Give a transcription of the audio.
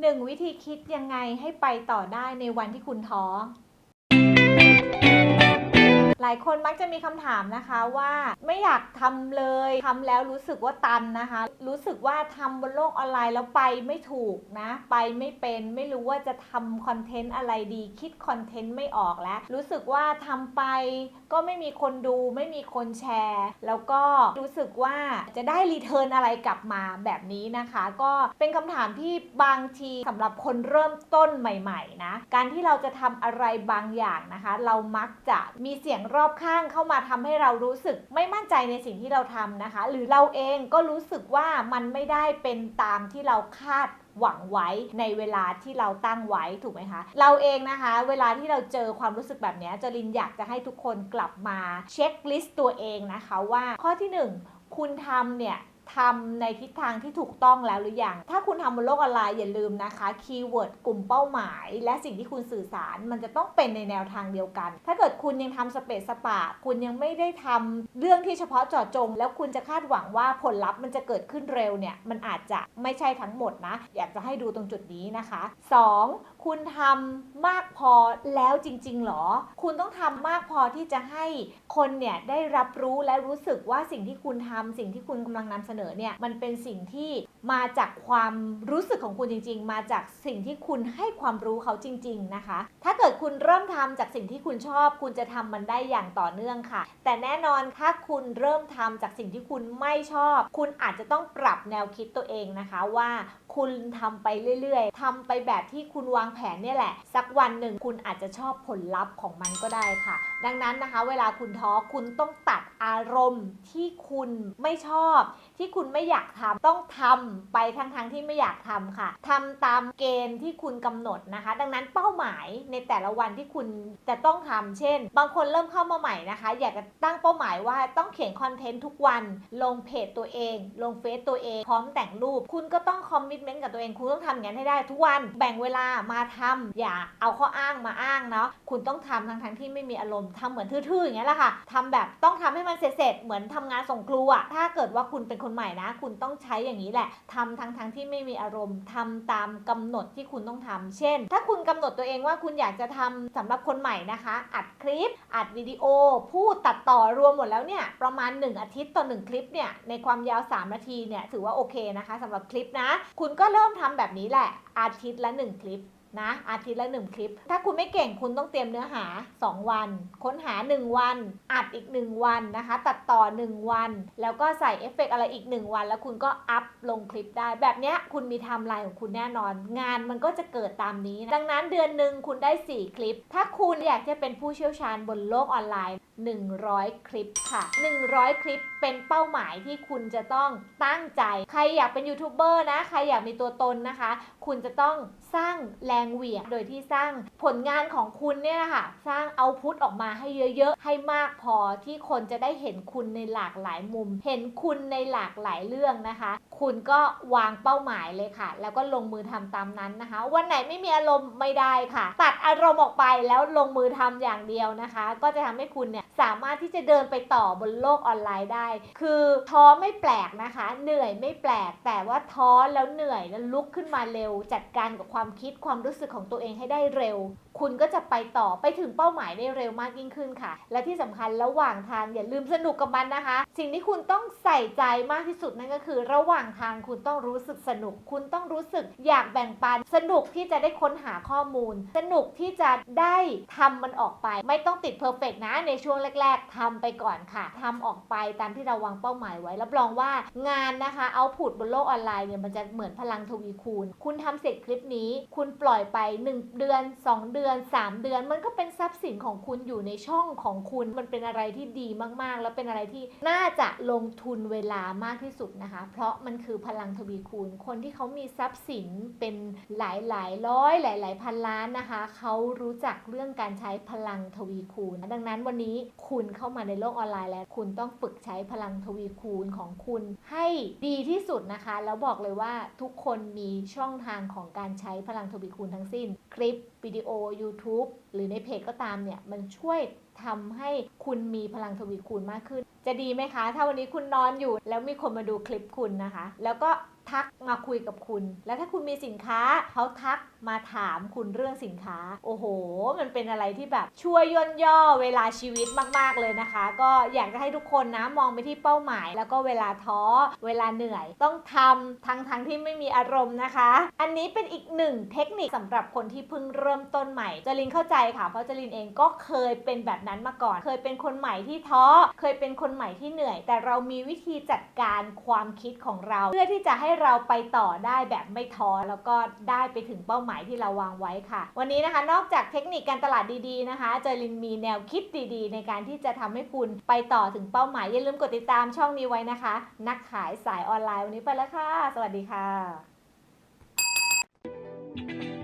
หนึ่งวิธีคิดยังไงให้ไปต่อได้ในวันที่คุณท้อ ลายคนมักจะมีคำถามนะคะว่าไม่อยากทำเลยทำแล้วรู้สึกว่าตันนะคะ รู้สึกว่าทำบนโลกออนไลน์แล้วไปไม่ถูกนะ ไปไม่เป็นไม่รู้ว่าจะทำคอนเทนต์อะไรดี คิดคอนเทนต์ไม่ออกแล้ว รู้สึกว่าทำไปก็ไม่มีคนดู ไม่มีคนแชร์ แล้วก็รู้สึกว่าจะได้รีเทิร์นอะไรกลับมาแบบนี้นะคะ ก็เป็นคำถามที่บางทีสำหรับคนเริ่มต้นใหม่ ๆ นะ การที่เราจะทำอะไรบางอย่างนะคะ เรามักจะมีเสียงรอบข้างเข้ามาทำให้เรารู้สึกไม่มั่นใจในสิ่งที่เราทำนะคะ หรือเราเองก็รู้สึกว่ามันไม่ได้เป็นตามที่เราคาดหวังไว้ในเวลาที่เราตั้งไว้ถูกไหมคะ เราเองนะคะ เวลาที่เราเจอความรู้สึกแบบนี้จรินอยากจะให้ทุกคนกลับมาเช็คลิสต์ตัวเองนะคะว่าข้อที่หนึ่งคุณทำเนี่ย ทำในทิศทางที่ถูกต้องแล้วหรือยัง ถ้าคุณทำบนโลกออนไลน์อย่าลืมนะคะคีย์เวิร์ดกลุ่มเป้าหมาย และสิ่งที่คุณสื่อสารมันจะต้องเป็นในแนวทางเดียวกัน ถ้าเกิดคุณยังทำสเปซสปะคุณยังไม่ได้ทำเรื่องที่เฉพาะเจาะจง แล้วคุณจะคาดหวังว่าผลลัพธ์มันจะเกิดขึ้นเร็วเนี่ยมันอาจจะไม่ใช่ทั้งหมดนะ อยากจะให้ดูตรงจุดนี้นะคะ 2. คุณทำมากพอแล้วจริง ๆ หรอ คุณต้องทำมากพอที่จะให้คนเนี่ยได้รับรู้และรู้สึกว่าสิ่งที่คุณทำสิ่งที่คุณกำลังนำเสนอเนี่ยมันเป็นสิ่งที่มาจากความรู้สึกของคุณจริง ๆ มาจากสิ่งที่คุณให้ความรู้เขาจริง ๆ นะคะ ถ้าเกิดคุณเริ่มทำจากสิ่งที่คุณชอบ คุณจะทำมันได้อย่างต่อเนื่องค่ะ แต่แน่นอนถ้าคุณเริ่มทำจากสิ่งที่คุณไม่ชอบ คุณอาจจะต้องปรับแนวคิดตัวเองนะคะว่า คุณทำไปเรื่อย ๆทำไปแบบที่คุณวางแผนเนี่ยแหละ สักวันหนึ่งคุณอาจจะชอบผลลัพธ์ของมันก็ได้ค่ะดังนั้นนะคะ เวลาคุณท้อคุณต้องตัดอารมณ์ที่คุณไม่ชอบ ที่คุณไม่อยากทำต้องทำไปทั้งๆทที่ไม่อยากทำค่ะทำตามเกณฑ์ที่คุณกำหนดนะคะ ดังนั้นเป้าหมายในแต่ละวันที่คุณจะต้องทำเช่น บางคนเริ่มเข้ามาใหม่นะคะ อยากจะตั้งเป้าหมายว่าต้องเขียนคอนเทนต์ทุกวัน ลงเพจตัวเอง ลงเฟซตัวเอง พร้อมแต่งรูป คุณก็ต้องคอมมิชเมนต์กับตัวเอง คุณต้องทำอย่างนั้นให้ได้ทุกวัน แบ่งเวลามาทำอย่าเอาข้ออ้างมาอ้างเนาะ คุณต้องทำทั้งๆที่ไม่มีอารมณ์ทำเหมือนทื่อๆอย่างเงี้ยแหละค่ะทำแบบต้องทำให้มันเสร็จๆเหมือนทำงานส่งครูอะถ้าเกิดว่าคุณเป็นคนใหม่นะ คุณต้องใช้อย่างนี้แหละทำทั้งๆที่ไม่มีอารมณ์ทำตามกำหนดที่คุณต้องทำเช่น ถ้าคุณกำหนดตัวเองว่าคุณอยากจะทำสำหรับคนใหม่นะคะ อัดคลิป อัดวิดีโอ พูดตัดต่อรวมหมดแล้วเนี่ยประมาณ 1 อาทิตย์ต่อ1คลิปเนี่ยในความยาว 3 นาทีเนี่ยถือว่าโอเคนะคะสำหรับคลิปนะ คุณก็เริ่มทำแบบนี้แหละอาทิตย์ละ 1 คลิป นะอาทิตย์ละ 1 คลิป ถ้าคุณไม่เก่งคุณต้องเตรียมเนื้อหา 2 วัน ค้นหา 1 วัน อัดอีก 1 วันนะคะ ตัดต่อ 1 วัน แล้วก็ใส่เอฟเฟกต์อะไรอีก 1 วัน แล้วคุณก็อัพลงคลิปได้ แบบนี้คุณมีไทม์ไลน์ของคุณแน่นอน งานมันก็จะเกิดตามนี้ ดังนั้นเดือนหนึ่งคุณได้ 4 คลิป ถ้าคุณอยากจะเป็นผู้เชี่ยวชาญบนโลกออนไลน์ 100 คลิปค่ะ 100 คลิปเป็นเป้าหมายที่คุณจะต้องตั้งใจ ใครอยากเป็นยูทูบเบอร์นะ ใครอยากมีตัวตนนะคะ คุณจะต้องสร้างแรงเหวี่ยง โดยที่สร้างผลงานของคุณเนี่ยนะคะสร้างเอาพุตออกมาให้เยอะๆ ให้มากพอที่คนจะได้เห็นคุณในหลากหลายมุม เห็นคุณในหลากหลายเรื่องนะคะ คุณก็วางเป้าหมายเลยค่ะ แล้วก็ลงมือทำตามนั้นนะคะ วันไหนไม่มีอารมณ์ไม่ได้ค่ะ ตัดอารมณ์ออกไปแล้วลงมือทำอย่างเดียวนะคะ ก็จะทำให้คุณเนี่ยสามารถที่จะเดินไปต่อบนโลกออนไลน์ได้ คือท้อไม่แปลกนะคะ เหนื่อยไม่แปลก แต่ว่าท้อแล้วเหนื่อยแล้วลุกขึ้นมาเร็วจัดการกับความคิดความรู้สึกของตัวเองให้ได้เร็ว คุณก็จะไปต่อไปถึงเป้าหมายได้เร็วมากยิ่งขึ้นค่ะ และที่สำคัญระหว่างทางอย่าลืมสนุกกับมันนะคะ สิ่งที่คุณต้องใส่ใจมากที่สุดนั่นก็คือ ระหว่างทางคุณต้องรู้สึกสนุก คุณต้องรู้สึกอยากแบ่งปัน สนุกที่จะได้ค้นหาข้อมูล สนุกที่จะได้ทำมันออกไป ไม่ต้องติดเพอร์เฟกนะในช่วงแรก ๆทำไปก่อนค่ะทำออกไปตามที่เราวางเป้าหมายไว้รับรองว่างานนะคะเอาผุดบนโลกออนไลน์เนี่ยมันจะเหมือนพลังทวีคูณ คุณทำเสร็จคลิปนี้ คุณปล่อยไป 1 เดือน 2 เดือน 3 เดือน มันก็เป็นทรัพย์สินของคุณอยู่ในช่องของคุณมันเป็นอะไรที่ดีมากๆ แล้วเป็นอะไรที่น่าจะลงทุนเวลามากที่สุดนะคะ เพราะมันคือพลังทวีคูณ คนที่เขามีทรัพย์สินเป็นหลายหลายร้อยหลายหลายพันล้านนะคะ เขารู้จักเรื่องการใช้พลังทวีคูณ ดังนั้นวันนี้คุณเข้ามาในโลกออนไลน์แล้ว คุณต้องฝึกใช้พลังทวีคูณของคุณให้ดีที่สุดนะคะ แล้วบอกเลยว่าทุกคนมีช่องทางของการใช้พลังทวีคูณทั้งสิ้น คลิปวิดีโอ YouTube หรือในเพจก็ตามเนี่ย มันช่วยทำให้คุณมีพลังทวีคูณมากขึ้น จะดีไหมคะ ถ้าวันนี้คุณนอนอยู่ แล้วมีคนมาดูคลิปคุณนะคะ แล้วก็ ทักมาคุยกับคุณ แล้วถ้าคุณมีสินค้าเขาทักมาถามคุณเรื่องสินค้า โอ้โห มันเป็นอะไรที่แบบช่วยย่นย่อเวลาชีวิตมาก ๆ เลยนะคะ ก็อยากจะให้ทุกคนนะมองไปที่เป้าหมาย แล้วก็เวลาท้อ เวลาเหนื่อย ต้องทำทั้งทั้งที่ไม่มีอารมณ์นะคะ อันนี้เป็นอีกหนึ่งเทคนิคสำหรับคนที่เพิ่งเริ่มต้นใหม่จรินเข้าใจค่ะเพราะจรินเองก็เคยเป็นแบบนั้นมาก่อน เคยเป็นคนใหม่ที่ท้อ เคยเป็นคนใหม่ที่เหนื่อย แต่เรามีวิธีจัดการความคิดของเรา เพื่อที่จะให้เราไปต่อได้แบบไม่ท้อแล้วก็ได้ไปถึงเป้าหมายที่เราวางไว้ค่ะ วันนี้นะคะนอกจากเทคนิคการตลาดดีๆนะคะเจลินมีแนวคิดดีๆ ในการที่จะทำให้คุณไปต่อถึงเป้าหมายอย่าลืมกดติดตามช่องนี้ไว้นะคะ นักขายสายออนไลน์วันนี้ไปแล้วค่ะ สวัสดีค่ะ thank you